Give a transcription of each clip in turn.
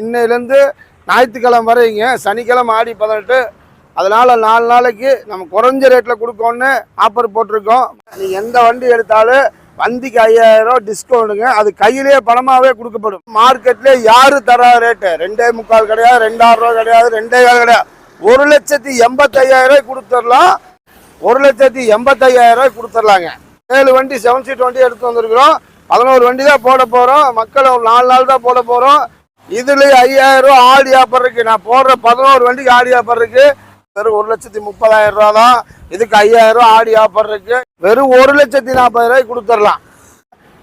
இன்னையிலேருந்து ஞாயிற்றுக்கிழமை வரைங்க சனிக்கிழமை ஆடி பதினெட்டு அதனால் நாலு நாளைக்கு நம்ம குறைஞ்ச ரேட்டில் கொடுக்கோன்னு ஆஃபர் போட்டிருக்கோம். நீங்கள் எந்த வண்டி எடுத்தாலும் வண்டிக்கு ஐயாயிரம் டிஸ்கவுண்ட்டுங்க அது கையிலேயே பணமாகவே கொடுக்கப்படும். மார்க்கெட்லேயே யாரும் தர ரேட்டு ரெண்டே முக்கால் கிடையாது ரெண்டாயிரரூவா கிடையாது ரெண்டே கால் கிடையாது. ஒரு லட்சத்தி எண்பத்தையாயிரம் கொடுத்துடலாம். ஒரு லட்சத்தி எண்பத்தையாயிரம் கொடுத்துடலாங்க. ஏழு வண்டி செவன் சீட் வண்டி எடுத்து வந்திருக்கிறோம். பதினோரு வண்டி தான் போட போகிறோம் மக்கள் ஒரு நாலு நாள் தான் போட போகிறோம் இதுல ஐயாயிரம் ரூபா ஆடி ஆஃபர் இருக்கு. நான் போடுற பதினோரு வண்டிக்கு ஆடி ஆஃபர் இருக்கு. வெறும் ஒரு லட்சத்தி முப்பதாயிரம் ரூபா தான். இதுக்கு ஐயாயிரம் ரூபா ஆடி ஆஃபர் இருக்கு. வெறும் ஒரு லட்சத்தி நாற்பது ரூபாய்க்கு கொடுத்துடலாம்.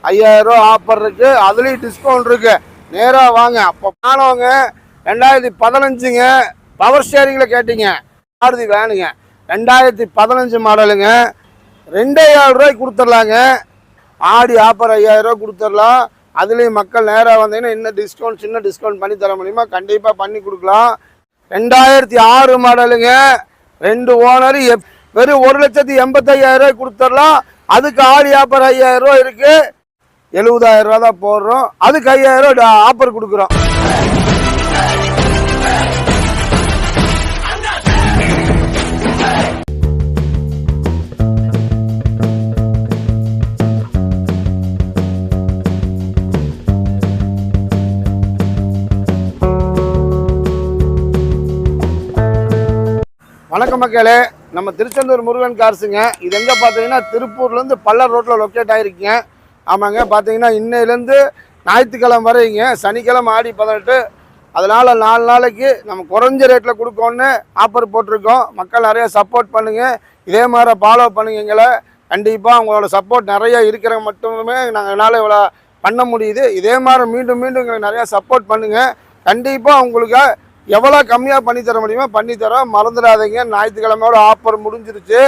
ஐயாயிரம் ரூபா ஆஃபர் இருக்கு. அதுலேயும் டிஸ்கவுண்ட் இருக்கு. நேராக வாங்க. அப்போ ஆனவங்க ரெண்டாயிரத்தி பதினஞ்சுங்க. பவர் ஸ்டேரிங்கில் கேட்டீங்க. மாருதி வேணுங்க ரெண்டாயிரத்தி பதினஞ்சு மாடலுங்க. ரெண்டே ரூபாய்க்கு கொடுத்துடலாங்க. ஆடி ஆஃபர் ஐயாயிரம் ரூபா கொடுத்துடலாம். அதுலேயும் மக்கள் நேராக வந்தீங்கன்னா இன்னும் டிஸ்கவுண்ட் சின்ன டிஸ்கவுண்ட் பண்ணி தர முடியுமா? கண்டிப்பாக பண்ணி கொடுக்கலாம். ரெண்டாயிரத்தி ஆறு மாடலுங்க. ரெண்டு ஓனர் வெறும் ஒரு லட்சத்தி எண்பத்தையாயிரம் ரூபாய் கொடுத்துடலாம். அதுக்கு ஆறு ஆஃபர் ஐயாயிரம் ரூபா இருக்கு. எழுபதாயிரம் ரூபா தான் போடுறோம். அதுக்கு ஐயாயிரம் ரூபா ஆஃபர் கொடுக்குறோம். வணக்கம் மக்களே. நம்ம திருச்செந்தூர் முருகன் கார்ஸுங்க. இது எங்கே பார்த்தீங்கன்னா திருப்பூர்லேருந்து பல்லர் ரோட்டில் லொக்கேட் ஆகிருக்கீங்க ஆமாங்க பார்த்தீங்கன்னா இன்னையிலேருந்து ஞாயிற்றுக்கிழமை வரைங்க. சனிக்கிழமை ஆடி பதினெட்டு. அதனால் நாலு நாளைக்கு நம்ம குறைஞ்ச ரேட்டில் கொடுக்கோன்னு ஆஃபர் போட்டிருக்கோம். மக்கள் நிறைய சப்போர்ட் பண்ணுங்கள் இதே மாதிரி ஃபாலோ பண்ணுங்க எங்களை. கண்டிப்பாக அவங்களோட சப்போர்ட் நிறையா இருக்கிற மட்டுமே நாங்கள் என்னால் இவ்வளோ பண்ண முடியுது. இதே மாதிரி மீண்டும் மீண்டும் எங்களுக்கு நிறையா சப்போர்ட் பண்ணுங்கள் கண்டிப்பாக உங்களுக்கு எவ்வளோ கம்மியாக பண்ணி தர முடியுமோ பண்ணி தரோம். மறந்துடாதீங்க. ஞாயிற்றுக்கிழமையோட ஆஃபர் முடிஞ்சிருச்சு.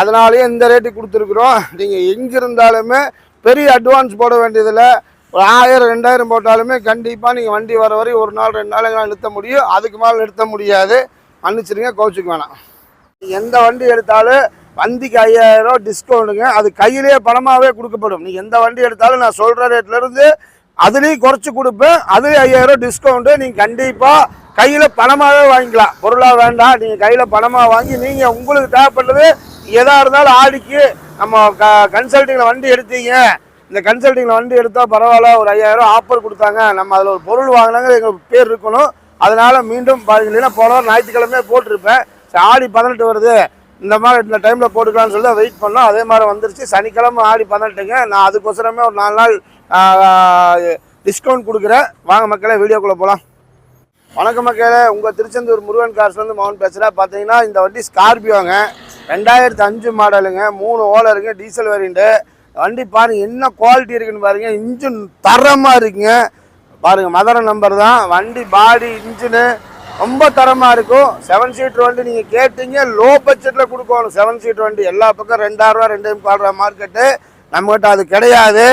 அதனாலேயே இந்த ரேட்டு கொடுத்துருக்குறோம். நீங்கள் எங்கே இருந்தாலுமே பெரிய அட்வான்ஸ் போட வேண்டியதில்லை. ஒரு ஆயிரம் ரெண்டாயிரம் போட்டாலுமே கண்டிப்பாக நீங்கள் வண்டி வர வரை ஒரு நாள் ரெண்டு நாள் எங்களால் நிறுத்த முடியும். அதுக்கு மேலே நிறுத்த முடியாது. மன்னிச்சிருங்க கோச்சுக்கு வேணாம். எந்த வண்டி எடுத்தாலும் வண்டிக்கு ஐயாயிரம் டிஸ்கவுண்ட்டுங்க அது கையிலேயே பணமாகவே கொடுக்கப்படும். நீங்கள் எந்த வண்டி எடுத்தாலும் நான் சொல்கிற ரேட்லேருந்து அதுலேயும் குறைச்சி கொடுப்பேன். அதுலேயும் ஐயாயிரம் ரூபா டிஸ்கவுண்ட்டு நீங்கள் கண்டிப்பாக கையில் பணமாகவே வாங்கிக்கலாம். பொருளாக வேண்டாம் நீங்கள் கையில் பணமாக வாங்கி நீங்கள் உங்களுக்கு தேவைப்பட்டது எதாக இருந்தாலும் ஆடிக்கு நம்ம க கன்சல்ட்டிங்கில் வண்டி எடுத்தீங்க. இந்த கன்சல்ட்டிங்கில் வண்டி எடுத்தால் பரவாயில்ல ஒரு ஐயாயிரம் ஆஃபர் கொடுத்தாங்க. நம்ம அதில் ஒரு பொருள் வாங்கினாங்க எங்களுக்கு பேர் இருக்கணும். அதனால் மீண்டும் இல்லைன்னா போன வாரம் ஞாயிற்றுக்கிழமையே போட்டிருப்பேன். ஆடி பதினெட்டு வருது. இந்த மாதிரி இந்த டைமில் போட்டுக்கலாம்னு சொல்லி வெயிட் பண்ணோம். அதே மாதிரி வந்துருச்சு. சனிக்கிழமை ஆடி பதினெட்டுங்க. நான் அதுக்கோசரமே ஒரு நாலு நாள் டிஸ்கவுண்ட் கொடுக்குறேன். வாங்க மக்களே வீடியோக்குள்ளே போகலாம் வணக்கம் மக்களே. உங்கள் திருச்செந்தூர் முருகன் கார்ஸ்லேருந்து மௌன் பேசுகிறேன் பார்த்தீங்கன்னா இந்த வண்டி ஸ்கார்பியோங்க ரெண்டாயிரத்து அஞ்சு மாடலுங்க மூணு ஓலருங்க டீசல் வேரியண்ட்டு வண்டி பாருங்கள் என்ன குவாலிட்டி இருக்குன்னு பாருங்கள் இன்ஜின் தரமாக இருக்குங்க. பாருங்கள் மதுரை நம்பர் தான். வண்டி பாடி இன்ஜினு ரொம்ப தரமாக இருக்கும். செவன் சீட்டர் வண்டி நீங்கள் கேட்டீங்க லோ பட்ஜெட்டில் கொடுக்கணும். செவன் சீட்டர் வண்டி. எல்லா பக்கம் ரெண்டாயிரரூவா ரெண்டே முக்கால் மார்க்கெட்டு நம்மகிட்ட அது கிடையாது.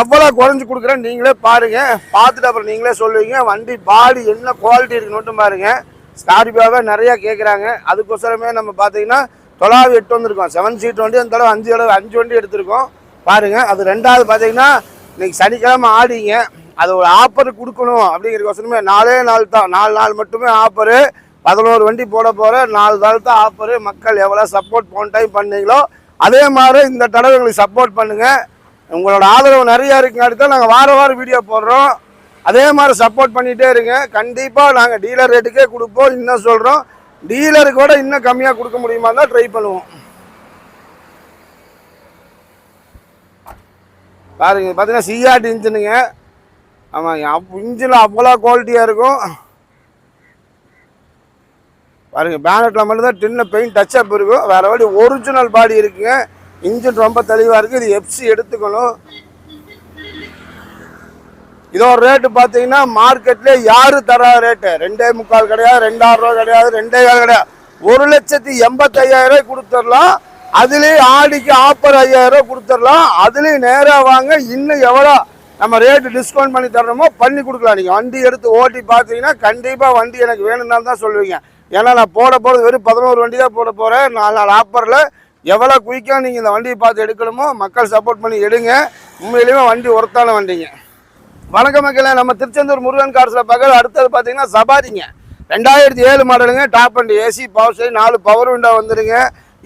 எவ்வளோ குறைஞ்சி கொடுக்குறேன்னு நீங்களே பாருங்கள் பார்த்துட்டு அப்புறம் நீங்களே சொல்லுவீங்க. வண்டி பாடி என்ன குவாலிட்டி இருக்குன்னு பாருங்கள் பாருங்க. ஸ்கார்பியோவே நிறையா கேட்குறாங்க அதுக்கோசரமே நம்ம பார்த்தீங்கன்னா தொள்ளாயிரம் எட்டு வந்திருக்கோம். செவன் சீட் வண்டி அந்த தடவை அஞ்சு தடவை அஞ்சு வண்டி எடுத்திருக்கோம். பாருங்கள் அது ரெண்டாவது பார்த்தீங்கன்னா இன்றைக்கி சனிக்கிழமை ஆடிங்க. அது ஒரு ஆஃபர் கொடுக்கணும் அப்படிங்கிறக்கோசரமே நாலே நாள் தான். நாலு நாள் மட்டுமே ஆஃபரு பதினோரு வண்டி போட போகிற நாலு நாள் தான் ஆஃபரு மக்கள் எவ்வளோ சப்போர்ட் போன டைம் பண்ணீங்களோ அதே மாதிரி இந்த தடவை எங்களுக்கு சப்போர்ட் பண்ணுங்கள் உங்களோட ஆதரவு நிறையா இருக்குங்காட்டி தான் நாங்கள் வார வாரம் வீடியோ போடுறோம். அதே மாதிரி சப்போர்ட் பண்ணிகிட்டே இருங்க. கண்டிப்பாக நாங்கள் டீலர் ரேட்டுக்கே கொடுப்போம். இன்னும் சொல்கிறோம் டீலருக்கு கூட இன்னும் கம்மியாக கொடுக்க முடியுமா தான் ட்ரை பண்ணுவோம். பாருங்க பார்த்தீங்கன்னா சிஆர்டி இன்ஜினுங்க. ஆமாங்க அப் இன்ஜினில் அவ்வளோ குவாலிட்டியாக இருக்கும். பாருங்க பேனட்டில் மட்டும்தான் டின்ன பெயிண்ட் டச்சப் இருக்கும். வேறு வழி ஒரிஜினல் பாடி இருக்குங்க. இன்ஜின் ரொம்ப தெளிவாக இருக்குது இது எஃப்சி எடுத்துக்கணும். இதோட ரேட்டு பார்த்தீங்கன்னா மார்க்கெட்லேயே யாரு தர ரேட்டு ரெண்டே முக்கால் கிடையாது ரெண்டாயிரம் ரூபா கிடையாது ரெண்டே கால் கிடையாது. ஒரு லட்சத்தி எண்பத்தையாயிரம் ரூபாய் கொடுத்துடலாம். அதுலேயும் ஆடிக்கு ஆஃபர் ஐயாயிரம் ரூபாய் கொடுத்துடலாம். அதுலேயும் நேராக வாங்க. இன்னும் எவ்வளோ நம்ம ரேட்டு டிஸ்கவுண்ட் பண்ணி தரணுமோ பண்ணி கொடுக்கலாம். நீங்கள் வண்டி எடுத்து ஓட்டி பார்த்தீங்கன்னா கண்டிப்பாக வண்டி எனக்கு வேணும்னாலும் தான் சொல்லுவீங்க. ஏன்னா நான் போட போகிறது வெறும் பதினோரு வண்டி தான் போட போகிறேன் நாலு நாள் ஆஃபரில் எவ்வளோ குயிக்காக நீங்கள் இந்த வண்டியை பார்த்து எடுக்கணுமோ மக்கள் சப்போர்ட் பண்ணி எடுங்க. உண்மையிலேயுமே வண்டி ஒருத்தான வண்டிங்க. வணக்க மக்களே நம்ம திருச்செந்தூர் முருகன் கார்ஸில் பக்கத்தில் அடுத்தது பார்த்தீங்கன்னா சபாரிங்க ரெண்டாயிரத்தி ஏழு மாடலுங்க top and AC power steering நாலு பவர் விண்டோ வந்துடுங்க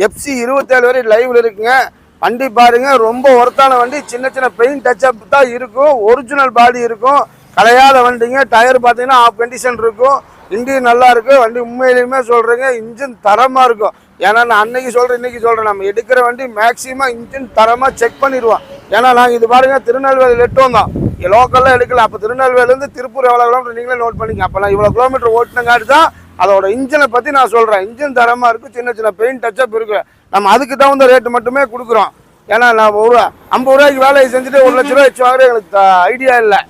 எஃப்சி இருபத்தேழு வரை லைவில் இருக்குங்க. வண்டி பாருங்கள் ரொம்ப ஒர்த்தான வண்டி. சின்ன சின்ன பெயிண்ட் டச்சப் தான் இருக்கும். ஒரிஜினல் பாடி இருக்கும். கலையாத வண்டிங்க. டயர் பார்த்தீங்கன்னா ஆஃப் கண்டிஷன் இருக்கும். இன்ஜின் நல்லா இருக்கும் வண்டி உண்மையிலுமே சொல்கிறேங்க இன்ஜின் தரமாக இருக்கும். ஏன்னா நான் அன்னைக்கு சொல்றேன் இன்னைக்கு சொல்றேன். நம்ம எடுக்கிற வண்டி மேக்சிமம் இன்ஜின் தரமா செக் பண்ணிடுவோம் ஏன்னா நாங்கள் இது பாருங்க திருநெல்வேலியில் எட்டு வந்தோம் லோக்கல்ல எடுக்கல. அப்போ திருநெல்வேலியிலேருந்து திருப்பூர் எவ்வளோ கிலோமீட்டர் நீங்களே நோட் பண்ணிக்க அப்போலாம் இவ்வளோ கிலோமீட்டர் ஓட்டினங்காட்டி தான் அதோட இன்ஜினை பற்றி நான் சொல்கிறேன் இன்ஜின் தரமாக இருக்கும் சின்ன சின்ன பெயிண்ட் டச்சப் இருக்கு. நம்ம அதுக்கு தகுந்த ரேட்டு மட்டுமே கொடுக்குறோம். ஏன்னா நான் ஒரு ஐம்பது ரூபாய்க்கு வேலையை செஞ்சுட்டு ஒரு லட்ச ரூபாய் வச்சு வாங்குறது எங்களுக்கு ஐடியா இல்லை.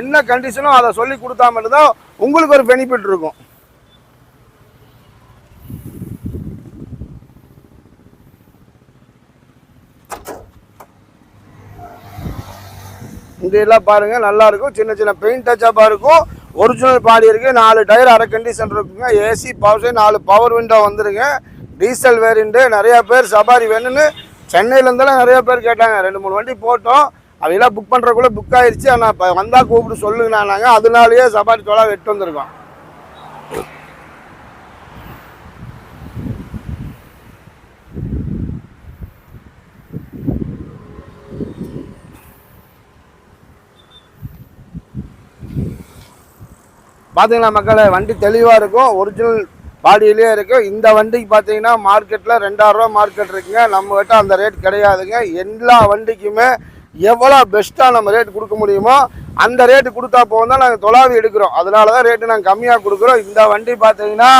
என்ன கண்டிஷனோ அதை சொல்லி கொடுத்தா மட்டும்தான் உங்களுக்கு ஒரு பெனிஃபிட் இருக்கும். இந்த எல்லாம் பாருங்க நல்லா இருக்கும் சின்ன சின்ன பெயிண்ட் டச்சப்பா இருக்கும் ஒரிஜினல் பாடி இருக்கு. நாலு டயர் அரை கண்டிஷன் இருக்குங்க. ஏசி பவர் நாலு பவர் விண்டோ வந்துருங்க. டீசல் வேரியண்ட்டு நிறைய பேர் சபாரி வேணும்னு சென்னையில நிறையா நிறைய பேர் கேட்டாங்க. ரெண்டு மூணு வண்டி போட்டோம். அவையெல்லாம் புக் பண்றதுக்குள்ள புக் ஆயிடுச்சு ஆனால் இப்போ வந்தா கூப்பிட்டு சொல்லுங்க நாங்கள் அதனாலேயே சபாரி தோலா வெட்டு வந்திருக்கோம். பார்த்தீங்கன்னா மக்களை வண்டி தெளிவாக இருக்கும் ஒரிஜினல் பாடியிலே இருக்கும் இந்த வண்டிக்கு பார்த்தீங்கன்னா மார்க்கெட்டில் ரெண்டாயிரரூவா மார்க்கெட் இருக்குங்க. நம்ம கிட்ட அந்த ரேட் கிடையாதுங்க. எல்லா வண்டிக்குமே எவ்வளோ பெஸ்ட்டாக நம்ம ரேட் கொடுக்க முடியுமோ அந்த ரேட்டு கொடுத்தா போகும் தான் நாங்கள் தொலாவி எடுக்கிறோம். அதனால தான் ரேட்டு நாங்கள் கம்மியாக கொடுக்குறோம். இந்த வண்டி பார்த்தீங்கன்னா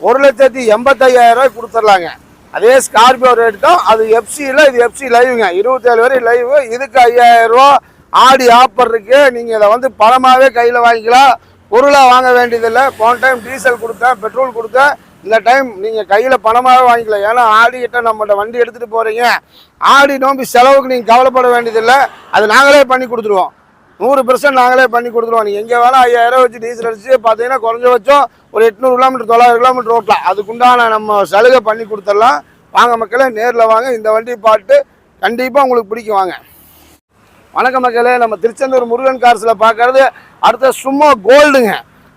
ஒரு லட்சத்தி எண்பத்தையாயிரம் கொடுத்துர்லாங்க அதே ஸ்கார்பியோ ரேட் தான். அது எஃப்சியில் இது எஃப்சி லைவுங்க இருபத்தேழு வரை லைவு இதுக்கு ஐயாயிரம் ரூபா ஆடி ஆஃபர் இருக்குது நீங்கள் இதை வந்து பணமாகவே கையில் வாங்கிக்கலாம். பொருளாக வாங்க வேண்டியதில்லை. போன டைம் டீசல் கொடுத்தேன் பெட்ரோல் கொடுத்தேன் இந்த டைம் நீங்கள் கையில் பணமாகவே வாங்கிக்கலாம். ஏன்னா ஆடிக்கிட்ட நம்மகிட்ட வண்டி எடுத்துகிட்டு போகிறீங்க ஆடி நோம்பி செலவுக்கு நீங்கள் கவலைப்பட வேண்டியதில்லை. அது நாங்களே பண்ணி கொடுத்துருவோம். நூறு பெர்சன்ட் நாங்களே பண்ணி கொடுத்துருவோம். நீங்கள் எங்கே வேணால் ஐயாயிரம் வச்சு டீசல் அடிச்சு பார்த்தீங்கன்னா குறைஞ்சபட்சம் ஒரு எட்நூறு கிலோமீட்டர் தொள்ளாயிரம் கிலோமீட்டர் ஓட்டலாம் அதுக்குண்டான நம்ம சலுகை பண்ணி கொடுத்துடலாம். வாங்க மக்களே நேரில் வாங்க. இந்த வண்டி பாட்டு கண்டிப்பாக உங்களுக்கு பிடிக்கும். வாங்க. வணக்கம் மக்களே நம்ம திருச்செந்தூர் முருகன் கார்ஸில் பார்க்கறது அடுத்த சும்மா கோல்டுங்க.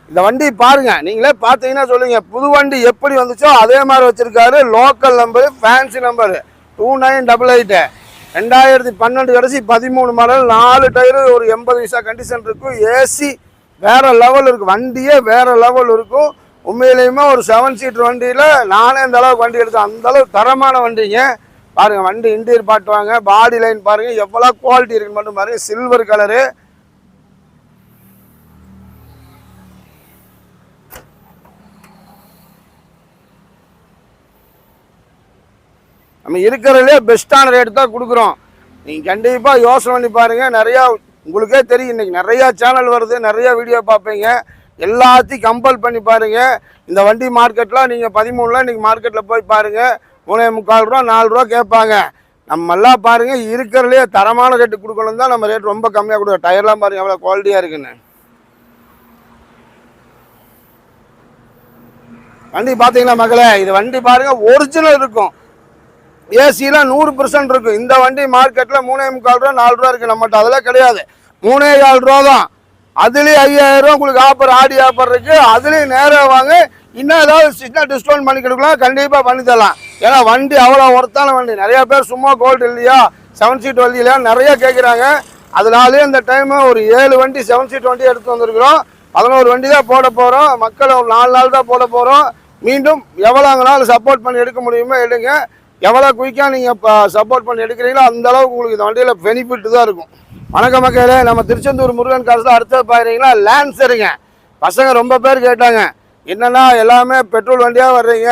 இந்த வண்டி பாருங்க நீங்களே பார்த்தீங்கன்னா சொல்லுங்க புது வண்டி எப்படி வந்துச்சோ அதே மாதிரி வச்சிருக்காரு. Local number fancy number two nine double eight ரெண்டாயிரத்தி பன்னெண்டு கடைசி பதிமூணு மாடல் நாலு டயரு ஒரு எண்பது விசா கண்டிஷன் இருக்கும். ஏசி வேற லெவல் இருக்கும் வண்டியே வேற லெவல் இருக்கும். உண்மையிலையுமே ஒரு செவன் சீட்டர் வண்டியில் நானே இந்த அளவுக்கு வண்டி எடுத்தேன். அந்த அளவுக்கு தரமான வண்டிங்க. பாருங்கள் வண்டி இன்டீரியர் பாட்டுவாங்க பாடி லைன் பாருங்கள் எவ்வளோ குவாலிட்டி இருக்குன்னு மட்டும் பாருங்கள் சில்வர் கலரு நம்ம இருக்கிறதுலே பெஸ்ட்டான ரேட்டு தான் கொடுக்குறோம். நீங்கள் கண்டிப்பாக யோசனை பண்ணி பாருங்கள் நிறையா உங்களுக்கே தெரியும். இன்றைக்கி நிறையா சேனல் வருது. நிறையா வீடியோ பார்ப்பீங்க. எல்லாத்தையும் கம்பல் பண்ணி பாருங்கள் இந்த வண்டி மார்க்கெட்டில் நீங்கள் பதிமூணுலாம் இன்றைக்கி மார்க்கெட்டில் போய் பாருங்கள் மூணே முக்கால் ரூபா நாலு ரூபா கேட்பாங்க. நம்ம எல்லாம் பாருங்கள் இருக்கிறதுலே தரமான ரேட்டு கொடுக்கணும் தான் நம்ம ரேட் ரொம்ப கம்மியாக கொடுக்குறோம். டயர்லாம் பாருங்கள் எவ்வளோ குவாலிட்டியாக இருக்குன்னு. வண்டி பார்த்தீங்களா மகளே இது வண்டி பாருங்கள் ஒரிஜினல் இருக்கும். ஏசிலாம் நூறு பெர்சன்ட் இருக்கும் இந்த வண்டி மார்க்கெட்டில் மூணே முக்கால் ரூபா நாலு ரூபா இருக்குது நம்மகிட்ட. அதெல்லாம் கிடையாது. மூணே கால் ரூபா தான். அதுலேயும் ஐயாயிரம் ரூபா உங்களுக்கு ஆஃபர் ஆடி ஆஃபர் இருக்குது அதுலேயும் நேராக வாங்க. இன்னும் ஏதாவது சின்ன டிஸ்கவுண்ட் பண்ணி கொடுக்கலாம். கண்டிப்பாக பண்ணி தரலாம். ஏன்னா வண்டி அவ்வளோ ஒர்த்தான வண்டி. நிறையா பேர் சும்மா கோல்டு இல்லையா? செவன் சீட் வண்டி இல்லையா? நிறையா கேட்குறாங்க அதனாலே இந்த டைம் ஒரு ஏழு வண்டி செவன் சீட் வண்டி எடுத்து வந்திருக்கிறோம். பதினோரு வண்டி தான் போட போகிறோம் மக்கள் ஒரு நாலு நாள் தான் போட போகிறோம் மீண்டும் எவ்வளோங்கனாலும் சப்போர்ட் பண்ணி எடுக்க முடியுமோ எடுங்க. எவ்வளோ குயிக்காக நீங்கள் இப்போ சப்போர்ட் பண்ணி எடுக்கிறீங்களோ அந்த அளவுக்கு உங்களுக்கு இந்த வண்டியில் பெனிஃபிட் தான் இருக்கும். வணக்கம் மக்களே நம்ம திருச்செந்தூர் முருகன் காசில் அடுத்தது பார்க்குறீங்களா லேன்சருங்க பசங்க ரொம்ப பேர் கேட்டாங்க என்னென்னா எல்லாமே பெட்ரோல் வண்டியாக வர்றீங்க?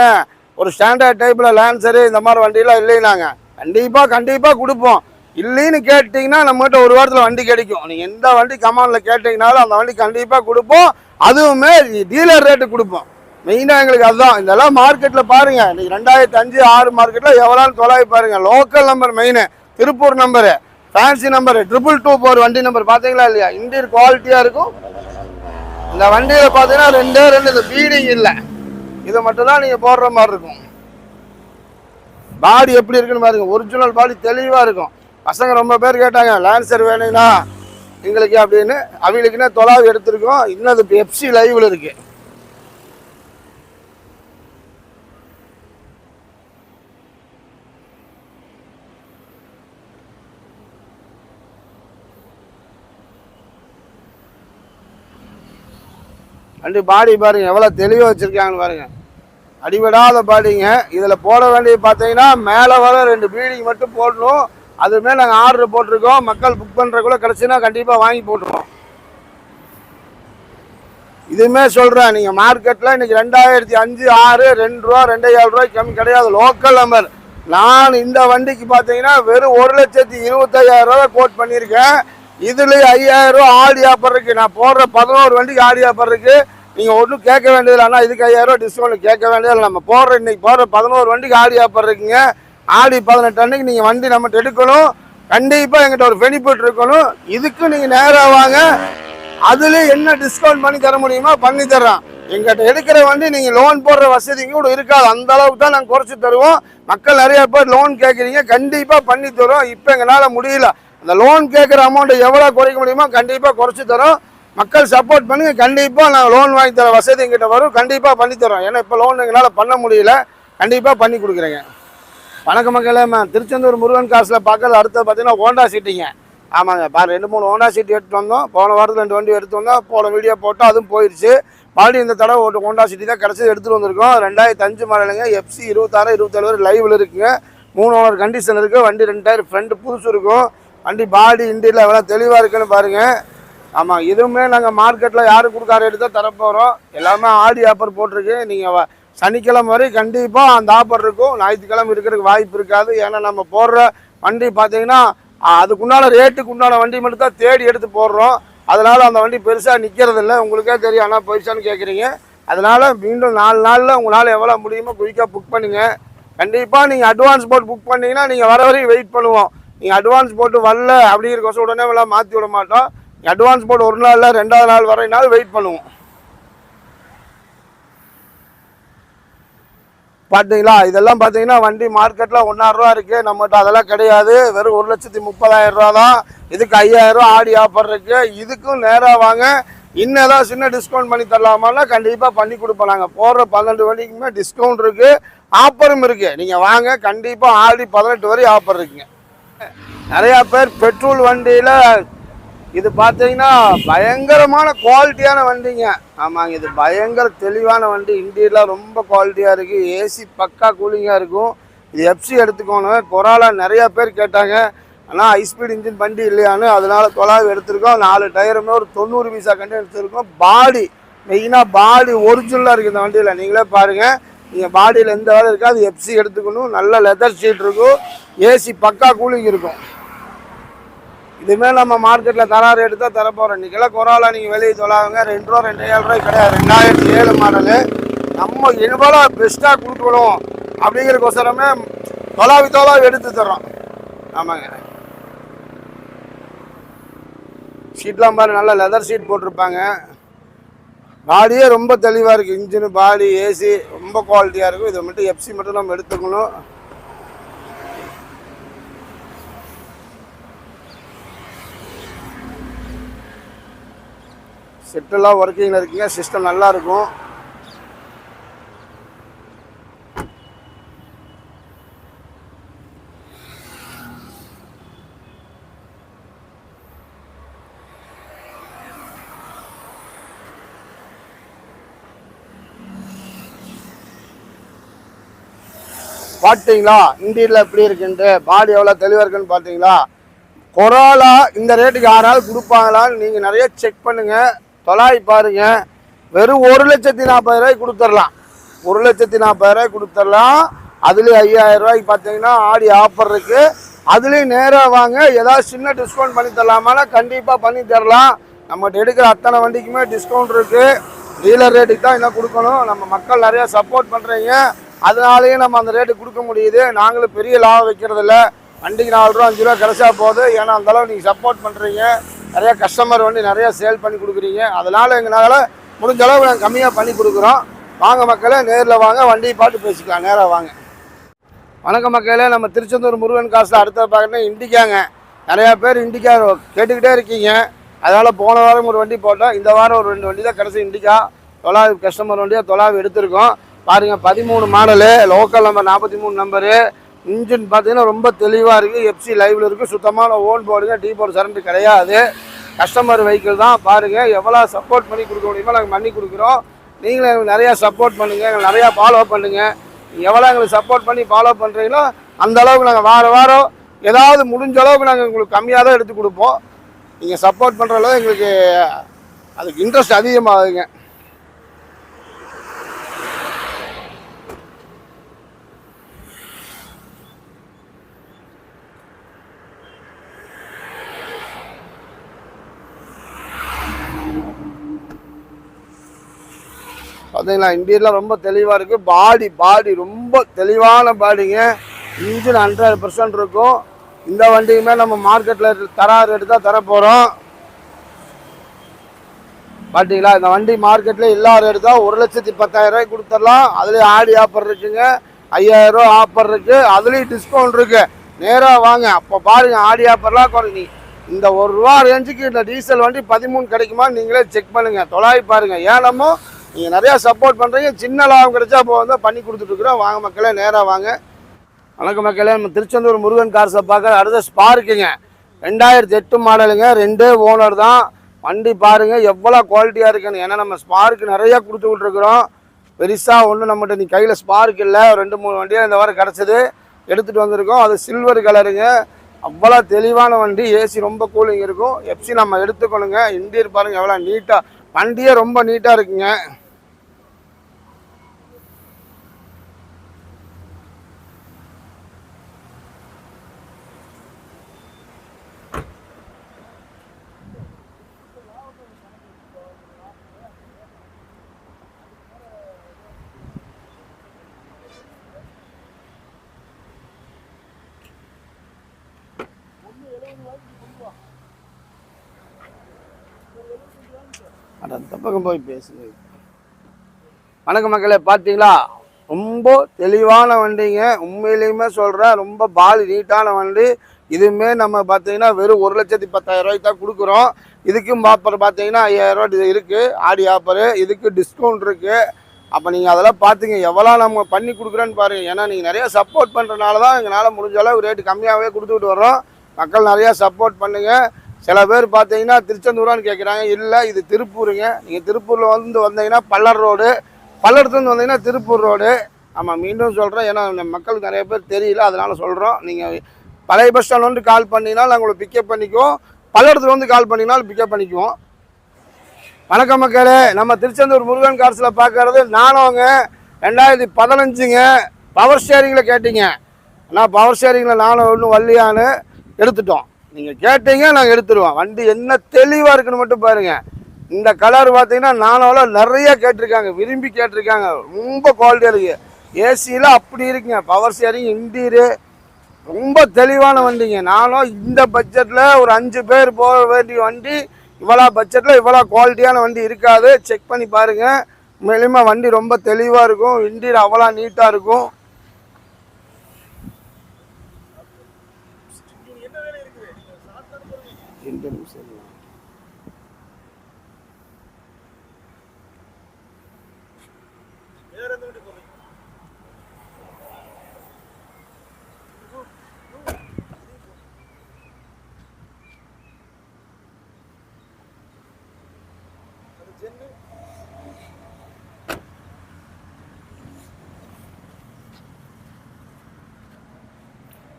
ஒரு ஸ்டாண்டர்ட் டைப்பில் லேன்சரு இந்த மாதிரி வண்டியெலாம் இல்லைனாங்க கண்டிப்பாக கண்டிப்பாக கொடுப்போம். இல்லைன்னு கேட்டிங்கன்னா நம்மகிட்ட ஒரு வாரத்தில் வண்டி கிடைக்கும். நீங்கள் எந்த வண்டி கமானில் கேட்டிங்கனாலும் அந்த வண்டி கண்டிப்பாக கொடுப்போம். அதுவுமே டீலர் ரேட்டு கொடுப்போம். மெயினாக எங்களுக்கு அதுதான். இதெல்லாம் மார்க்கெட்டில் பாருங்க. இன்றைக்கி ரெண்டாயிரத்தி அஞ்சு ஆறு மார்க்கெட்டில் எவ்வளோன்னு தொலாவி பாருங்கள் local number main Tiruppur number fancy number triple two four வண்டி நம்பர் பார்த்தீங்களா இல்லையா? இண்டியர் குவாலிட்டியாக இருக்கும். இந்த வண்டியில் பார்த்தீங்கன்னா ரெண்டே ரெண்டு இந்த பீடிங் இல்லை. இதை மட்டும் தான் நீங்கள் போடுற மாதிரி இருக்கும். பாடி எப்படி இருக்குன்னு பாருங்க. ஒரிஜினல் பாடி தெளிவாக இருக்கும். பசங்க ரொம்ப பேர் கேட்டாங்க லான்சர் வேணுங்களா எங்களுக்கு அப்படின்னு. அவங்களுக்குன்னா தொலாவி எடுத்திருக்கோம். இன்னும் அது எஃப்சி லைவில் இருக்குது வண்டி பாடி பாருங்க எவ்வளோ தெளிவாக வச்சுருக்காங்கன்னு பாருங்க. அடிபடாத பாடிங்க. இதில் போட வேண்டியது பார்த்தீங்கன்னா மேலே வர ரெண்டு பீடிங் மட்டும் போடணும். அதுமாரி நாங்கள் ஆர்டர் போட்டிருக்கோம். மக்கள் புக் பண்ணுறக்குள்ள கிடச்சுன்னா கண்டிப்பாக வாங்கி போட்டுருவோம். இதுவுமே சொல்கிறேன் நீங்கள் மார்க்கெட்டில் இன்னைக்கு ரெண்டாயிரத்தி அஞ்சு ஆறு ரெண்டு ரூபா ரெண்டே ஏழு கம்மி கிடையாது. லோக்கல் நம்பர் நான் இந்த வண்டிக்கு பார்த்தீங்கன்னா வெறும் ஒரு லட்சத்தி இருபத்தையாயிரம் ரூபா கோட் பண்ணியிருக்கேன். இதுலேயே ஐயாயிரம் ரூபா ஆடி ஆஃபர் இருக்கு. நான் போடுற பதினோரு வண்டிக்கு ஆடி ஆஃபர் இருக்கு. நீங்கள் ஒன்றும் கேட்க வேண்டியதில்லை ஆனால் இதுக்கு ஐயாயிரம் ரூபா டிஸ்கவுண்ட் கேட்க வேண்டியதில்லை நம்ம போடுற இன்னைக்கு போடுற பதினோரு வண்டிக்கு ஆடி ஆஃபர் இருக்குங்க. ஆடி பதினெட்டு அன்னைக்கு நீங்கள் வண்டி நம்மகிட்ட எடுக்கணும். கண்டிப்பாக எங்கிட்ட ஒரு பெனிஃபிட் இருக்கணும். இதுக்கும் நீங்கள் நேராக வாங்க. அதுல என்ன டிஸ்கவுண்ட் பண்ணி தர முடியுமோ பண்ணி தர்றோம் எங்கிட்ட எடுக்கிற வண்டி நீங்க லோன் போடுற வசதி கூட இருக்காது. அந்த அளவுக்கு தான் நாங்கள் குறைச்சி தருவோம். மக்கள் நிறைய பேர் லோன் கேட்குறீங்க கண்டிப்பாக பண்ணி தருவோம். இப்போ எங்களால் முடியல. அந்த லோன் கேட்குற அமௌண்ட்டை எவ்வளோ குறைக்க முடியுமோ கண்டிப்பாக குறைச்சி தரோம். மக்கள் சப்போர்ட் பண்ணுங்க. கண்டிப்பாக நான் லோன் வாங்கி தர வசதி எங்கிட்ட வரும். கண்டிப்பாக பண்ணி தரோம். ஏன்னா இப்போ லோன் எங்களால் பண்ண முடியல. கண்டிப்பாக பண்ணி கொடுக்குறேங்க. வணக்க மக்களே திருச்செந்தூர் முருகன் காசில் பார்க்கறது அடுத்தது பார்த்தீங்கன்னா ஹோண்டா சீட்டிங்க ஆமாங்க. பாரு ரெண்டு மூணு ஹோண்டா சீட் எடுத்துகிட்டு வந்தோம். போன வாரத்தில் ரெண்டு வண்டி எடுத்து வந்தோம். போன வீடியோ போட்டோம் அதுவும் போயிடுச்சு மறுபடியும் இந்த தடவை ஒரு ஹோண்டா சிட்டி தான் கிடச்சது எடுத்துகிட்டு வந்திருக்கோம். ரெண்டாயிரத்தி அஞ்சு மாடலுங்க. எஃப்சி இருபத்தாறு இருபத்தேழு வரை லைவில் இருக்குங்க. மூணு ஓனர் கண்டிஷன் இருக்குது வண்டி ரெண்டாயிரம் ஃப்ரண்ட் புதுசு இருக்கும். வண்டி பாடி இண்டியில் எவ்வளோ தெளிவாக இருக்குன்னு பாருங்கள் ஆமாம் இதுவுமே நாங்கள் மார்க்கெட்டில் யாரும் கொடுக்காத ரேட்டு தான் தரப்போகிறோம் எல்லாமே ஆடி ஆஃபர் போட்டிருக்கு. நீங்கள் சனிக்கிழமை வரை கண்டிப்பாக அந்த ஆஃபர் இருக்கும். ஞாயிற்றுக்கிழமை இருக்கிறதுக்கு வாய்ப்பு இருக்காது. ஏன்னா நம்ம போடுற வண்டி பார்த்தீங்கன்னா அதுக்குண்டான ரேட்டுக்கு உண்டான வண்டி மட்டும் தான் தேடி எடுத்து போடுறோம். அதனால் அந்த வண்டி பெருசாக நிற்கிறது இல்லை உங்களுக்கே தெரியும் ஆனால் போயிடுச்சான்னு கேட்குறீங்க அதனால் மீண்டும் நாலு நாளில் உங்களால் எவ்வளோ முடியுமோ குயிக்காக புக் பண்ணுங்கள் கண்டிப்பாக நீங்கள் அட்வான்ஸ் போட்டு புக் பண்ணிங்கன்னா நீங்கள் வர வரையும் வெயிட் பண்ணுவோம். நீங்கள் அட்வான்ஸ் போட்டு வரல அப்படிங்கிறக்கோசம் உடனே வில மாற்றி விட மாட்டோம். அட்வான்ஸ் போட்டு ஒரு நாள் ரெண்டாவது நாள் வரைனாலும் வெயிட் பண்ணுவோம். பார்த்தீங்களா இதெல்லாம் பார்த்தீங்கன்னா வண்டி மார்க்கெட்டில் ஒன்றாயிரரூவா இருக்குது நம்மகிட்ட அதெல்லாம் கிடையாது. வெறும் ஒரு லட்சத்தி முப்பதாயிரம் ரூபா தான். இதுக்கு ஐயாயிரம் ஆடி ஆஃபர் இருக்குது இதுக்கும் நேராக வாங்க. இன்னும் ஏதாவது சின்ன டிஸ்கவுண்ட் பண்ணி தரலாமான்னா கண்டிப்பாக பண்ணி கொடுப்போம் நாங்கள் போடுற பன்னெண்டு வண்டிக்குமே டிஸ்கவுண்ட் இருக்குது ஆஃபரும் இருக்குது நீங்கள் வாங்க. கண்டிப்பாக ஆடி பதினெட்டு வரை ஆஃபர் இருக்குங்க. நிறையா பேர் பெட்ரோல் வண்டியில் இது பார்த்தீங்கன்னா பயங்கரமான குவாலிட்டியான வண்டிங்க. ஆமாங்க இது பயங்கர தெளிவான வண்டி. இன்டீரியர்லாம் ரொம்ப குவாலிட்டியாக இருக்குது ஏசி பக்கா கூலிங்காக இருக்கும். இது எஃப்சி எடுத்துக்கோணும் கொராலா நிறையா பேர் கேட்டாங்க. ஆனால் ஹைஸ்பீட் இன்ஜின் வண்டி இல்லையான்னு. அதனால தொலாவி எடுத்திருக்கோம். நாலு டயருமே ஒரு தொண்ணூறு பீசா கண்டு எடுத்திருக்கோம். பாடி மெயினாக பாடி ஒரிஜினலாக இருக்குது இந்த வண்டியில். நீங்களே பாருங்கள் நீங்கள் பாடியில் எந்த வேலை இருக்காது. எஃப்சி எடுத்துக்கணும். நல்ல லெதர் ஷீட் இருக்கும். ஏசி பக்கா கூலிங் இருக்கும். இதுமே நம்ம மார்க்கெட்டில் தரா ரேட்டு தான் தரப்போகிறோம் இன்றைக்கெல்லாம் கொரோலா நீங்கள் வெளியே தொலாவுங்க ரெண்டு ரூபா ரெண்டு ஏழு ரூபாய் கிடையாது. ரெண்டாயிரத்தி ஏழு மாடலு. நம்ம இவ்வளோ பெஸ்ட்டாக கொடுக்கணும் அப்படிங்கிறக்கோசரமே தொலாவி தொலாவி எடுத்து தர்றோம். ஆமாங்க. ஷீட்லாம் பாரு நல்ல லெதர் ஷீட் போட்டிருப்பாங்க. பாடியே ரொம்ப தெளிவாக இருக்குது இன்ஜினு பாடி ஏசி ரொம்ப குவாலிட்டியாக இருக்கும். இதை மட்டும் எஃப்சி மட்டும் நம்ம எடுத்துக்கணும். செட்டெல்லாம் ஒர்க்கிங்கில் இருக்குங்க. சிஸ்டம் நல்லா பார்த்தீங்களா இண்டியில் எப்படி இருக்குன்ட்டு பாடி எவ்வளோ தெளிவாக இருக்குன்னு பார்த்தீங்களா கொரோலா இந்த ரேட்டுக்கு யாராவது கொடுப்பாங்களான்னு நீங்கள் நிறைய செக் பண்ணுங்கள் தொலாய் பாருங்க. வெறும் ஒரு லட்சத்தி நாற்பது ரூபாய்க்கு ஒரு லட்சத்தி நாற்பது ரூபாய்க்கு கொடுத்துர்லாம் அதுலேயும் ஐயாயிரம் ரூபாய்க்கு பார்த்தீங்கன்னா ஆடி ஆஃபர் இருக்குது அதுலேயும் நேராக வாங்க. ஏதாவது சின்ன டிஸ்கவுண்ட் பண்ணி தரலாமானா கண்டிப்பாக பண்ணி தரலாம். நம்மகிட்ட எடுக்கிற அத்தனை வண்டிக்குமே டிஸ்கவுண்ட் இருக்குது டீலர் ரேட்டுக்கு தான் என்ன கொடுக்கணும். நம்ம மக்கள் நிறைய சப்போர்ட் பண்ணுறீங்க அதனாலேயே நம்ம அந்த ரேட்டு கொடுக்க முடியுது. நாங்களும் பெரிய லாபம் வைக்கிறதில்ல. வண்டிக்கு நாலு ரூபா அஞ்சு ரூபா கிடைச்சா போகுது ஏன்னா அந்த அளவு நீங்கள் சப்போர்ட் பண்ணுறீங்க நிறையா கஸ்டமர் வண்டி நிறையா சேல் பண்ணி கொடுக்குறீங்க. அதனால் எங்களால் முடிஞ்ச அளவு நாங்கள் கம்மியாக பண்ணி கொடுக்குறோம். வாங்க மக்களே நேரில் வாங்க. வண்டியை பார்த்து பேசிக்கலாம். நேராக வாங்க. வணக்கம் மக்களே. நம்ம திருச்செந்தூர் முருகன் காசில் அடுத்த பார்க்கணும் இண்டிக்காங்க. நிறையா பேர் இண்டிக்கா கேட்டுக்கிட்டே இருக்கீங்க. அதனால் போன வாரம் ஒரு வண்டி போட்டோம். இந்த வாரம் ஒரு ரெண்டு வண்டி தான் கடைசி இண்டிக்கா. தொலாவி கஸ்டமர் வண்டியாக தொலாவி எடுத்திருக்கோம். பாருங்கள் பதிமூணு மாடலு லோக்கல் நம்பர் நாற்பத்தி மூணு நம்பரு இன்ஜின் பார்த்தீங்கன்னா ரொம்ப தெளிவாக இருக்குது எஃப்சி லைவில் இருக்குது சுத்தமான ஓன் போர்டுங்க டீ போர்டு சரண்டு கிடையாது. கஸ்டமர் வெஹிக்கிள் தான். பாருங்கள் எவ்வளோ சப்போர்ட் பண்ணி கொடுக்க முடியுமோ நாங்கள் பண்ணி கொடுக்குறோம். நீங்களும் எங்களுக்கு நிறையா சப்போர்ட் பண்ணுங்கள் எங்களுக்கு நிறையா ஃபாலோ பண்ணுங்கள் எவ்வளோ எங்களுக்கு சப்போர்ட் பண்ணி ஃபாலோ பண்ணுறீங்களோ அந்த அளவுக்கு நாங்கள் வார வாரம் ஏதாவது முடிஞ்ச அளவுக்கு நாங்கள் உங்களுக்கு கம்மியாக தான் எடுத்து கொடுப்போம். நீங்கள் சப்போர்ட் பண்ணுற அளவு எங்களுக்கு அதுக்கு இன்ட்ரெஸ்ட் அதிகமாகுதுங்க. பார்த்தீங்களா? இன்டீரியர்லாம் ரொம்ப தெளிவாக இருக்குது பாடி பாடி ரொம்ப தெளிவான பாடிங்க. இன்ஜின் ஹண்ட்ரட் பர்சன்ட் இருக்கும். இந்த வண்டியுமே நம்ம மார்க்கெட்டில் தரா ரேட்டு தான் தரப்போகிறோம் பார்த்தீங்களா இந்த வண்டி மார்க்கெட்டில் எல்லா ரேட்டு தான் ஒரு லட்சத்தி பத்தாயிரம் ரூபாய்க்கு கொடுத்துடலாம். அதுலேயும் ஆடி ஆஃபர் இருக்குங்க. ஐயாயிரம் ஆஃபர் இருக்குது அதுலேயும் டிஸ்கவுண்ட் இருக்குது நேராக வாங்க. அப்போ பாருங்கள் ஆடி ஆஃபர்லாம் குறைஞ்சி. இந்த ஒரு ரூபா ரேஞ்சுக்கு இந்த டீசல் வண்டி பதிமூணு கிடைக்குமா நீங்களே செக் பண்ணுங்கள் தொலாவி பாருங்கள் ஏனமோ நீங்கள் நிறையா சப்போர்ட் பண்ணுறீங்க சின்ன லாபம் கிடைச்சா அப்போ வந்து பண்ணி கொடுத்துட்ருக்குறோம் வாங்க மக்களே நேராக வாங்க. வணக்கம் மக்களே நம்ம திருச்செந்தூர் முருகன் கார் பார்க்க அடுத்த ஸ்பார்க்குங்க ரெண்டாயிரத்தி எட்டு மாடலுங்க. ரெண்டே ஓனர் தான். வண்டி பாருங்க எவ்வளோ குவாலிட்டியாக இருக்குன்னு. ஏன்னா நம்ம ஸ்பார்க்கு நிறைய கொடுத்து விட்ருக்குறோம் பெருசாக ஒன்றும் நம்மகிட்ட நீ கையில் ஸ்பார்க் இல்லை. ரெண்டு மூணு வண்டியாக இந்த வாரம் கிடச்சிது. எடுத்துகிட்டு வந்திருக்கோம். அது சில்வர் கலருங்க அவ்வளோ தெளிவான வண்டி. ஏசி ரொம்ப கூலிங் இருக்கும். எஃப்சி நம்ம எடுத்துக்கணுங்க. இண்டியர் பாருங்கள் எவ்வளோ நீட்டாக வண்டியே ரொம்ப நீட்டாக இருக்குங்க. அந்த பக்கம் போய் பேசுங்க வணக்கம் மக்களே பார்த்தீங்களா ரொம்ப தெளிவான வண்டிங்க. உண்மையிலையுமே சொல்கிறேன் ரொம்ப பால் நீட்டான வண்டி. இதுவுமே நம்ம பார்த்தீங்கன்னா வெறும் ஒரு லட்சத்தி பத்தாயிரம் ரூபாய்க்கு தான் கொடுக்குறோம். இதுக்கும் ஆஃபர் பார்த்தீங்கன்னா ஐயாயிரம் ரூபா இருக்குது ஆடி ஆஃபரு இதுக்கு டிஸ்கவுண்ட் இருக்குது அப்போ நீங்கள் அதெல்லாம் பார்த்துங்க எவ்வளோ நம்ம பண்ணி கொடுக்குறேன்னு பாருங்கள் ஏன்னா நீங்கள் நிறையா சப்போர்ட் பண்ணுறனால தான் எங்களால் முடிஞ்ச அளவு ரேட்டு கம்மியாகவே கொடுத்துக்கிட்டு வரோம் மக்கள் நிறையா சப்போர்ட் பண்ணுங்கள் சில பேர் பார்த்தீங்கன்னா திருச்செந்தூரான்னு கேட்குறாங்க இல்லை இது திருப்பூருங்க. நீங்கள் திருப்பூரில் வந்து வந்தீங்கன்னா பல்லர் ரோடு. பல்லடத்துலேருந்து வந்தீங்கன்னா திருப்பூர் ரோடு. ஆமாம் மீண்டும் சொல்கிறேன் ஏன்னா மக்களுக்கு நிறைய பேர் தெரியல. அதனால் சொல்கிறோம் நீங்கள் பழைய பஸ் ஸ்டாண்ட் வந்து கால் பண்ணிங்கன்னா நாங்கள் உங்களை பிக்கப் பண்ணிக்குவோம். பல்லடத்துல வந்து கால் பண்ணிங்கனாலும் பிக்கப் பண்ணிக்குவோம். வணக்கம் மக்களே. நம்ம திருச்செந்தூர் முருகன் காசில் பார்க்கறது நானுங்க. ரெண்டாயிரத்தி பதினஞ்சுங்க. பவர் ஸ்டேரிங்கில் கேட்டீங்க. ஆனால் பவர் ஸ்டேரிங்கில் நானும் ஒன்றும் வள்ளியான்னு. எடுத்துட்டோம். நீங்கள் கேட்டீங்க நாங்கள் எடுத்துருவோம் வண்டி என்ன தெளிவாக இருக்குன்னு மட்டும் பாருங்கள் இந்த கலர் பார்த்தீங்கன்னா நானோவில் நிறைய கேட்டிருக்காங்க. விரும்பி கேட்டிருக்காங்க. ரொம்ப குவாலிட்டியாக இருக்குது ஏசியில் அப்படி இருக்குங்க. பவர் ஸ்டேரிங் இண்டீரு ரொம்ப தெளிவான வண்டிங்க. நானும் இந்த பட்ஜெட்டில் ஒரு அஞ்சு பேர் போக வேண்டிய வண்டி இவ்வளோ பட்ஜெட்டில் இவ்வளோ குவாலிட்டியான வண்டி இருக்காது. செக் பண்ணி பாருங்கள் மேலுமே வண்டி ரொம்ப தெளிவாக இருக்கும். இன்டீரியர் அவ்வளோ நீட்டாக இருக்கும் ரெண்டு நிமிஷம் இருங்க.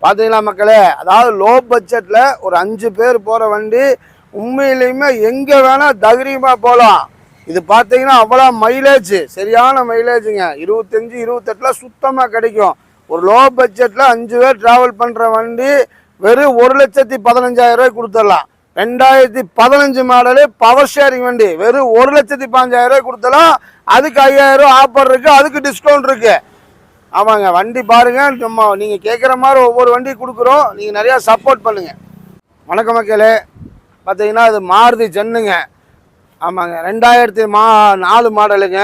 பார்த்தீங்களா மக்களே? அதாவது லோ பட்ஜெட்டில் ஒரு அஞ்சு பேர் போகிற வண்டி உண்மையிலையுமே எங்கே வேணால் தைரியமாக போகலாம் இது பார்த்தீங்கன்னா அவ்வளோ மைலேஜ் சரியான மைலேஜுங்க இருபத்தஞ்சி இருபத்தெட்டில் சுத்தமாக கிடைக்கும். ஒரு லோ பட்ஜெட்டில் அஞ்சு பேர் ட்ராவல் பண்ணுற வண்டி வெறும் ஒரு லட்சத்தி பதினஞ்சாயிரம் ரூபாய் கொடுத்துடலாம். ரெண்டாயிரத்தி பதினஞ்சு மாடலு பவர் ஷேரிங் வண்டி வெறும் ஒரு லட்சத்தி பதினஞ்சாயிரம் ரூபாய் கொடுத்தலாம் அதுக்கு ஐயாயிரம் ஆஃபர் இருக்குது அதுக்கு டிஸ்கவுண்ட் இருக்குது ஆமாங்க வண்டி பாருங்க நம்ம நீங்கள் கேட்குற மாதிரி ஒவ்வொரு வண்டி கொடுக்குறோம். நீங்கள் நிறையா சப்போர்ட் பண்ணுங்கள் வணக்கம் மக்களே. பார்த்தீங்கன்னா இது மாருதி ஜென்னுங்க. ஆமாங்க. ரெண்டாயிரத்தி மா நாலு மாடலுங்க.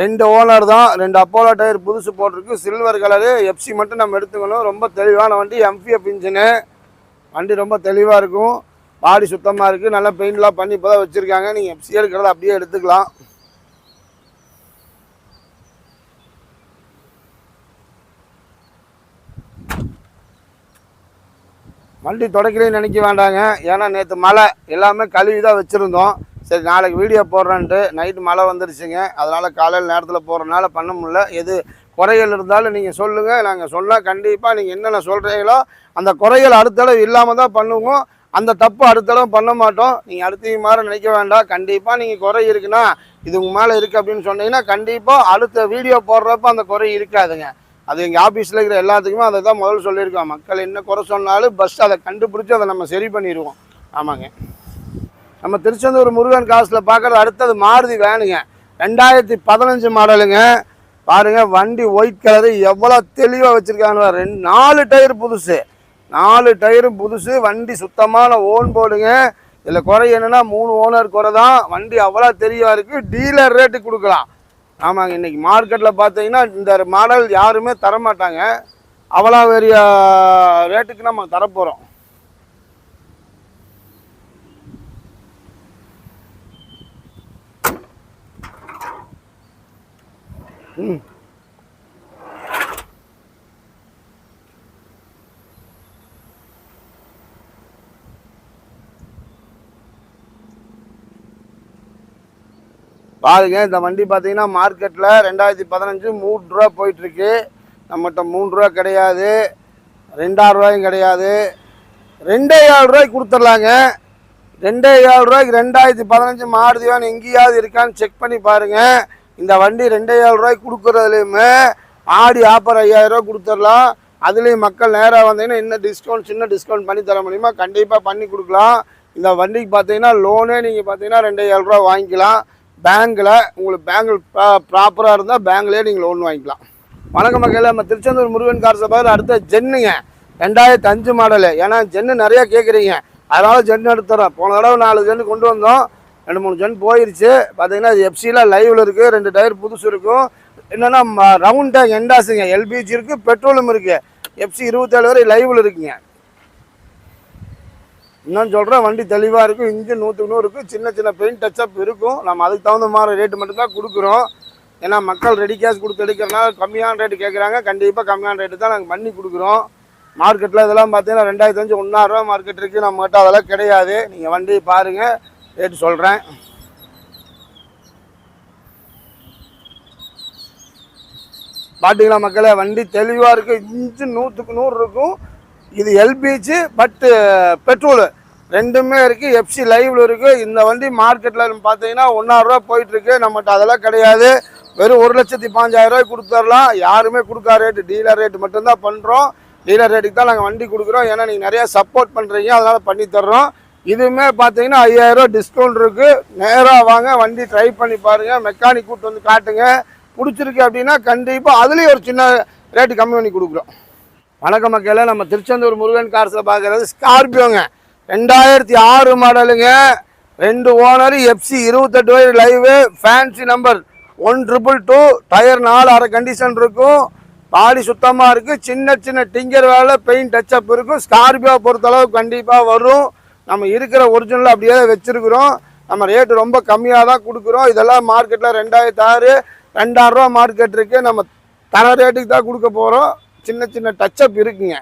ரெண்டு ஓனர் தான். ரெண்டு அப்போலோ டயர் புதுசு போட்டிருக்கு. சில்வர் கலரு எஃப்சி மட்டும் நம்ம எடுத்துக்கணும். ரொம்ப தெளிவான வண்டி எம்பிஎஃப் இன்ஜினு வண்டி ரொம்ப தெளிவாக இருக்கும். பாடி சுத்தமாக இருக்குது நல்லா பெயிண்ட்லாம் பண்ணி இப்போ தான் வச்சுருக்காங்க நீங்கள் எஃப்சி எடுக்கிறத அப்படியே எடுத்துக்கலாம். வண்டி தொடக்கிறேன்னு நினைக்க வேண்டாங்க. ஏன்னா நேற்று மழை. எல்லாமே கழுவி தான் வச்சுருந்தோம். சரி நாளைக்கு வீடியோ போடுறேன்ட்டு நைட்டு மழை வந்துருச்சுங்க. அதனால் காலையில் நேரத்தில் போகிறனால பண்ண முடியல. எது குறைகள் இருந்தாலும் நீங்கள் சொல்லுங்கள் நாங்கள் சொன்னால் கண்டிப்பாக நீங்கள் என்னென்ன சொல்கிறீங்களோ அந்த குறைகள் அடுத்தளவு இல்லாமல் தான் பண்ணுவோம். அந்த தப்பு அடுத்தளவு பண்ண மாட்டோம். நீங்கள் அடுத்த மாதிரி நினைக்க வேண்டாம். கண்டிப்பாக நீங்கள் குறை இருக்குன்னா இது உங்கள் மேலே இருக்குது அப்படின்னு சொன்னீங்கன்னா கண்டிப்பாக அடுத்த வீடியோ போடுறப்ப அந்த குறை இருக்காதுங்க. அது எங்கள் ஆஃபீஸில் இருக்கிற எல்லாத்துக்குமே அதை தான் முதல்ல சொல்லியிருக்கோம். மக்கள் என்ன குறை சொன்னாலும் பஸ் அதை கண்டுபிடிச்சி அதை நம்ம சரி பண்ணிடுவோம். ஆமாங்க. நம்ம திருச்செந்தூர் முருகன் காசில் பார்க்குறது அடுத்தது மாருதி வேனுங்க. ரெண்டாயிரத்தி பதினஞ்சு மாடலுங்க. பாருங்கள் வண்டி ஒயிட் கலரு எவ்வளோ தெளிவாக வச்சுருக்காங்க ரெண்டு நாலு டயர் புதுசு. நாலு டயரும் புதுசு வண்டி சுத்தமான ஓன் போடுங்க இதில் குறை என்னென்னா மூணு ஓனர் குறை தான். வண்டி அவ்வளோ தெளிவாக இருக்குது டீலர் ரேட்டு கொடுக்கலாம். ஆமாங்க இன்றைக்கி மார்க்கெட்டில் பார்த்தீங்கன்னா இந்த மாடல் யாருமே தர மாட்டாங்க அவ்வளோ பெரிய ரேட்டுக்கு நம்ம தரப்போகிறோம் ம் பாருங்க இந்த வண்டி பார்த்தீங்கன்னா மார்க்கெட்டில் ரெண்டாயிரத்தி பதினஞ்சு மூணு ரூபா போயிட்டுருக்கு. நம்மகிட்ட மூணு ரூபா கிடையாது. ரெண்டாயிரம் ரூபாயும் கிடையாது. ரெண்டே ஏழு ரூபாய்க்கு கொடுத்துர்லாங்க ரெண்டே ஏழு ரூபாய்க்கு ரெண்டாயிரத்தி பதினஞ்சு மாருதிவான் எங்கேயாவது இருக்கான்னு செக் பண்ணி பாருங்கள் இந்த வண்டி ரெண்டே ரூபாய்க்கு கொடுக்குறதுலையுமே ஆடி ஆஃபர் ஐயாயிரம் ரூபாய் கொடுத்துடலாம். அதுலேயும் மக்கள் நேராக வந்தீங்கன்னா என்ன டிஸ்கவுண்ட் சின்ன டிஸ்கவுண்ட் பண்ணி தர முடியுமா? கண்டிப்பாக பண்ணி கொடுக்கலாம். இந்த வண்டிக்கு பார்த்தீங்கன்னா லோனே நீங்கள் பார்த்தீங்கன்னா ரெண்டே ரூபா வாங்கிக்கலாம். பேங்க்கில் உங்களுக்கு பேங்கில் ப்ராப்பராக இருந்தால் பேங்க்லேயே நீங்கள் லோன் வாங்கிக்கலாம். வணக்கம் மக்கள் நம்ம திருச்செந்தூர் முருகன் கார் சபாவில் அடுத்த ஜென்னுங்க. ரெண்டாயிரத்தி அஞ்சு மாடலு ஏன்னா ஜென்னு நிறையா கேட்குறீங்க அதனால் ஜென்னு எடுத்துறோம் போன தடவை நாலு ஜென்னு கொண்டு வந்தோம். ரெண்டு மூணு ஜென் போயிருச்சு. பார்த்தீங்கன்னா அது எஃப்சியில் லைவில் இருக்குது ரெண்டு டயர் புதுசு இருக்கும். என்னென்னா ரவுண்ட் டேங்க் எண்டாஸுங்க எல்பிஜி இருக்குது பெட்ரோலும் இருக்குது எஃப்சி இருபத்தேழு வரை லைவில் இருக்குங்க. இன்னும் சொல்கிறேன் வண்டி தெளிவாக இருக்கும் இன்ஜின் நூற்றுக்கு நூறு இருக்கும் சின்ன சின்ன பெயிண்ட் டச்சப் இருக்கும். நம்ம அதுக்கு தகுந்த மாதிரி ரேட்டு மட்டும்தான் கொடுக்குறோம். ஏன்னா மக்கள் ரெடி கேஷ் கொடுத்து எடுக்கிறனால கம்மியான ரேட்டு கேட்குறாங்க கண்டிப்பாக கம்மியான ரேட்டு தான் நாங்கள் பண்ணி கொடுக்குறோம். மார்க்கெட்டில் இதெல்லாம் பார்த்தீங்கன்னா ரெண்டாயிரத்தஞ்சு ஒன்றாயிரரூவா மார்க்கெட் இருக்குது நம்மகிட்ட அதெல்லாம் கிடையாது. நீங்கள் வண்டி பாருங்கள் ரேட்டு சொல்கிறேன் பாத்தீங்களா மக்களே வண்டி தெளிவாக இருக்குது இன்ஜின் நூற்றுக்கு நூறு இருக்கும். இது எல்பிஜி பட்டு பெட்ரோலு ரெண்டுமே இருக்குது எஃப்சி லைவில் இருக்குது இந்த வண்டி மார்க்கெட்டில் பார்த்தீங்கன்னா ஒன்றாயிரரூவா போயிட்டுருக்கு நம்மகிட்ட அதெல்லாம் கிடையாது. வெறும் ஒரு லட்சத்தி பாஞ்சாயிரம் ரூபாய் கொடுத்துடலாம் யாருமே கொடுக்காத ரேட்டு டீலர் ரேட்டு மட்டும்தான் பண்ணுறோம் டீலர் ரேட்டுக்கு தான் நாங்கள் வண்டி கொடுக்குறோம். ஏன்னா நீங்கள் நிறையா சப்போர்ட் பண்ணுறீங்க அதனால் பண்ணி தர்றோம். இதுவுமே பார்த்தீங்கன்னா ஐயாயிரரூவா டிஸ்கவுண்ட் இருக்குது நேராக வாங்க வண்டி ட்ரை பண்ணி பாருங்கள் மெக்கானிக் கூட்டு வந்து காட்டுங்க. பிடிச்சிருக்கு அப்படின்னா கண்டிப்பாக அதுலேயும் ஒரு சின்ன ரேட்டு கம்மி பண்ணி கொடுக்குறோம். வணக்கம் மக்களை நம்ம திருச்செந்தூர் முருகன் கார்ஸில் பார்க்குறது ஸ்கார்பியோங்க ரெண்டாயிரத்தி ஆறு மாடலுங்க ரெண்டு ஓனர் எஃப்சி இருபத்தெட்டு வயது live fancy number one triple two tyre நாலு அரை கண்டிஷன் இருக்கும். பாடி சுத்தமாக இருக்குது சின்ன சின்ன டிங்கர் வேலை பெயிண்ட் டச்சப் இருக்கும். ஸ்கார்பியோ பொறுத்தளவு கண்டிப்பாக வரும். நம்ம இருக்கிற ஒரிஜினல் அப்படியே வச்சுருக்குறோம். நம்ம ரேட்டு ரொம்ப கம்மியாக தான் கொடுக்குறோம். இதெல்லாம் மார்க்கெட்டில் ரெண்டாயிரத்தி ஆறு ரெண்டாயிரரூவா மார்க்கெட் இருக்குது நம்ம தர ரேட்டுக்கு தான் கொடுக்க போகிறோம் சின்ன சின்ன டச்சப் இருக்குங்க.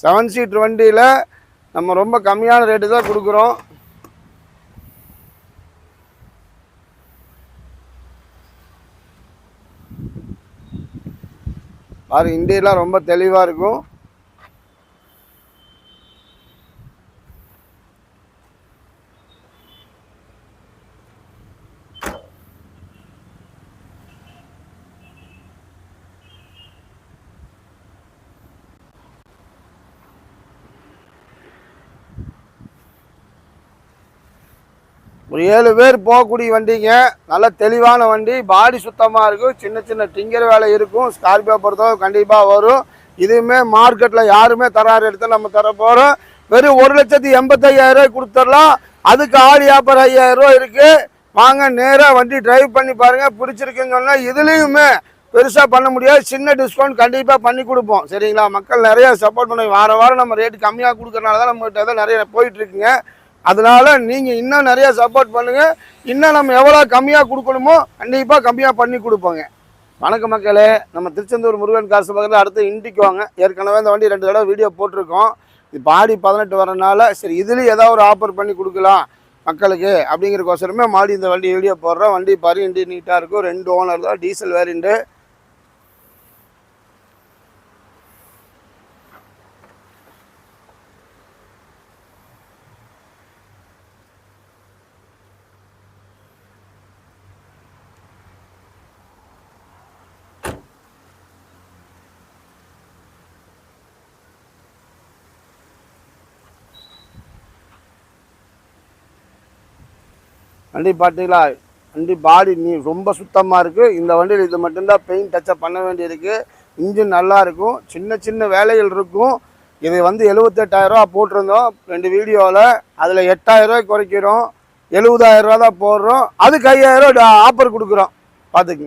செவன் சீட் வண்டியில் நம்ம ரொம்ப கம்மியான ரேட்டு தான் கொடுக்குறோம். பாரு இண்டியெலாம் ரொம்ப தெளிவாக இருக்கும். ஒரு ஏழு பேர் போகக்கூடிய வண்டிங்க. நல்ல தெளிவான வண்டி. பாடி சுத்தமாக இருக்கும். சின்ன சின்ன டிங்கர் வேலை இருக்கும். ஸ்கார்பியோ பொறுத்தவரை கண்டிப்பாக வரும். இதுவுமே மார்க்கெட்டில் யாருமே தராறு எடுத்து நம்ம தர போகிறோம் வெறும் ஒரு லட்சத்தி எண்பத்தையாயிரம் கொடுத்துடலாம். அதுக்கு ஆறு வியாபாரம் ஐயாயிரம் ரூபாய் இருக்குது வாங்க நேராக வண்டி டிரைவ் பண்ணி பாருங்கள் பிடிச்சிருக்குன்னு சொன்னால் இதுலேயுமே பெருசாக பண்ண முடியாது. சின்ன டிஸ்கவுண்ட் கண்டிப்பாக பண்ணி கொடுப்போம். சரிங்களா? மக்கள் நிறைய சப்போர்ட் பண்ணி வார வாரம் நம்ம ரேட்டு கம்மியாக கொடுக்கறனால தான் நம்மகிட்ட தான் நிறைய போயிட்டுருக்குங்க அதனால நீங்கள் இன்னும் நிறையா சப்போர்ட் பண்ணுங்கள் இன்னும் நம்ம எவ்வளோ கம்மியாக கொடுக்கணுமோ கண்டிப்பாக கம்மியாக பண்ணி கொடுப்போங்க. வணக்கம் மக்களே. நம்ம திருச்செந்தூர் முருகன் காசு பக்கத்தில் அடுத்து இண்டிக்கு வாங்க. ஏற்கனவே இந்த வண்டி ரெண்டு தடவை வீடியோ போட்டிருக்கோம். இப்போ ஆடி பதினெட்டு வரனால சரி இதுலேயும் ஏதாவது ஒரு ஆஃபர் பண்ணி கொடுக்கலாம் மக்களுக்கு அப்படிங்கிறக்கோசரமே மாடி இந்த வண்டி வீடியோ போடுறோம். வண்டி பாரு இண்டி நீட்டாக இருக்கும். ரெண்டு ஓனர் தான் டீசல் வேரியண்ட்டு வண்டி பார்த்தீங்களா வண்டி பாடி நீ ரொம்ப சுத்தமாக இருக்குது இந்த வண்டியில் இது மட்டும்தான் பெயிண்ட் டச்சப் பண்ண வேண்டியிருக்கு. இன்ஜின் நல்லா இருக்கும். சின்ன சின்ன வேலைகள் இருக்கும். இது வந்து எழுபத்தெட்டாயிரரூவா போட்டிருந்தோம். ரெண்டு வீடியோவில் அதில் எட்டாயிரரூவா குறைக்கிறோம். எழுபதாயிரரூவா தான் போடுறோம். அதுக்கு ஐயாயிரம் ஆஃபர் கொடுக்குறோம். பார்த்துக்குங்க